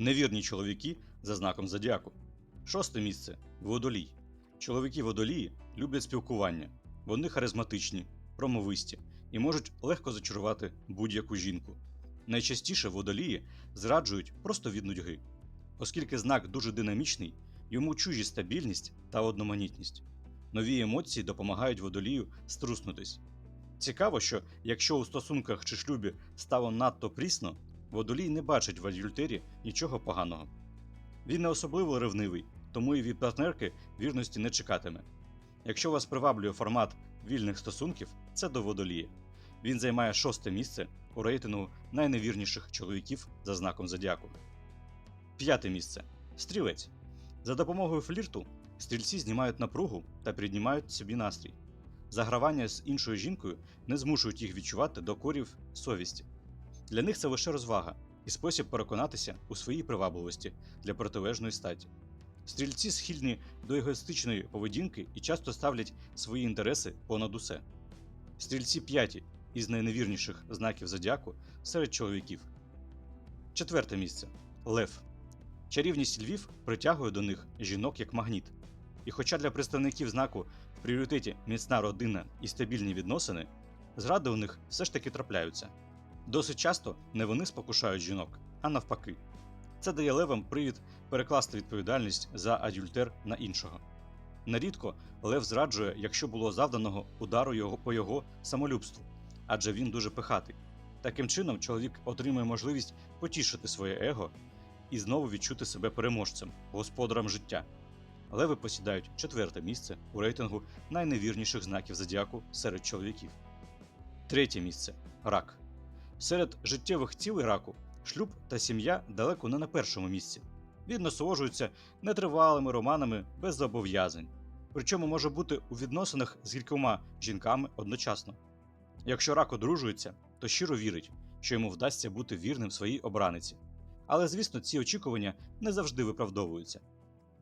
Невірні чоловіки за знаком зодіаку. Шосте місце водолій. Чоловіки водолії люблять спілкування. Вони харизматичні, промовисті і можуть легко зачарувати будь-яку жінку. Найчастіше водолії зраджують просто від нудьги, оскільки знак дуже динамічний, йому чужі стабільність та одноманітність. Нові емоції допомагають водолію струснутись. Цікаво, що якщо у стосунках чи шлюбі стало надто прісно, водолій не бачить в адюльтері нічого поганого. Він не особливо ревнивий, тому і від партнерки вірності не чекатиме. Якщо вас приваблює формат вільних стосунків, це до водолія. Він займає шосте місце у рейтингу найневірніших чоловіків за знаком зодіаку. П'яте місце стрілець. За допомогою флірту стрільці знімають напругу та піднімають собі настрій. Загравання з іншою жінкою не змушують їх відчувати докорів совісті. Для них це лише розвага і спосіб переконатися у своїй привабливості для протилежної статі. Стрільці схильні до егоїстичної поведінки і часто ставлять свої інтереси понад усе. Стрільці п'яті із найневірніших знаків зодіаку серед чоловіків. Четверте місце Лев. Чарівність львів притягує до них жінок як магніт. І хоча для представників знаку в пріоритеті міцна родина і стабільні відносини, зради у них все ж таки трапляються. Досить часто не вони спокушають жінок, а навпаки. Це дає левам привід перекласти відповідальність за адюльтер на іншого. Нерідко лев зраджує, якщо було завданого удару його по його самолюбству, адже він дуже пихатий. Таким чином, чоловік отримує можливість потішити своє его і знову відчути себе переможцем, господарем життя. Леви посідають четверте місце у рейтингу найневірніших знаків зодіаку серед чоловіків. Третє місце рак. Серед життєвих цілей раку шлюб та сім'я далеко не на першому місці. Він насолоджується нетривалими романами без зобов'язань, причому може бути у відносинах з кількома жінками одночасно. Якщо рак одружується, то щиро вірить, що йому вдасться бути вірним своїй обраниці. Але, звісно, ці очікування не завжди виправдовуються.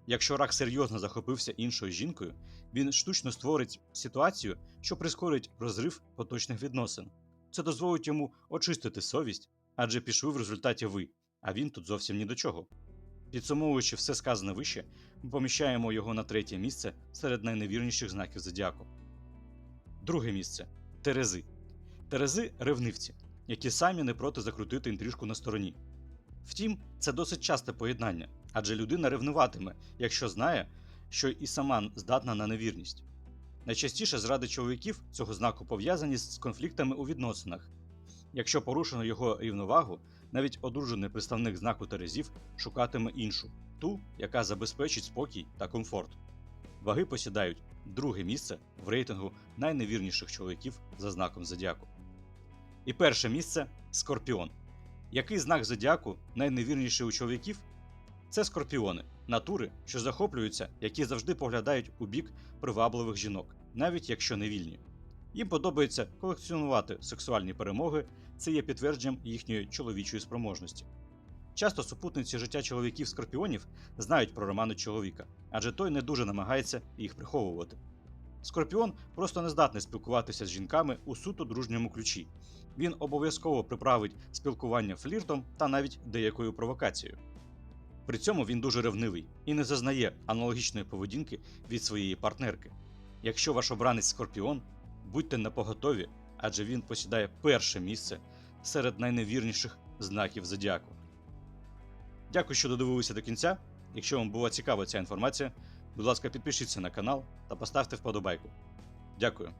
Якщо рак серйозно захопився іншою жінкою, він штучно створить ситуацію, що прискорить розрив поточних відносин. Це дозволить йому очистити совість, адже пішли в результаті ви, а він тут зовсім ні до чого. Підсумовуючи все сказане вище, ми поміщаємо його на третє місце серед найневірніших знаків зодіаку. Друге місце Терези. Терези ревнивці, які самі не проти закрутити інтрижку на стороні. Втім, це досить часте поєднання, адже людина ревнуватиме, якщо знає, що і сама здатна на невірність. Найчастіше зради чоловіків цього знаку пов'язані з конфліктами у відносинах. Якщо порушено його рівновагу, навіть одружений представник знаку Терезів шукатиме іншу, ту, яка забезпечить спокій та комфорт. Ваги посідають друге місце в рейтингу найневірніших чоловіків за знаком зодіаку. І перше місце Скорпіон. Який знак зодіаку найневірніший у чоловіків? Це скорпіони, натури, що захоплюються, які завжди поглядають у бік привабливих жінок, навіть якщо не вільні. Їм подобається колекціонувати сексуальні перемоги, це є підтвердженням їхньої чоловічої спроможності. Часто супутниці життя чоловіків скорпіонів знають про романи чоловіка, адже той не дуже намагається їх приховувати. Скорпіон просто не здатний спілкуватися з жінками у суто дружньому ключі. Він обов'язково приправить спілкування фліртом та навіть деякою провокацією. При цьому він дуже ревнивий і не зазнає аналогічної поведінки від своєї партнерки. Якщо ваш обранець скорпіон, будьте напоготові, адже він посідає перше місце серед найневірніших знаків зодіаку. Дякую, що додивилися до кінця. Якщо вам була цікава ця інформація, будь ласка, підпишіться на канал та поставте вподобайку. Дякую.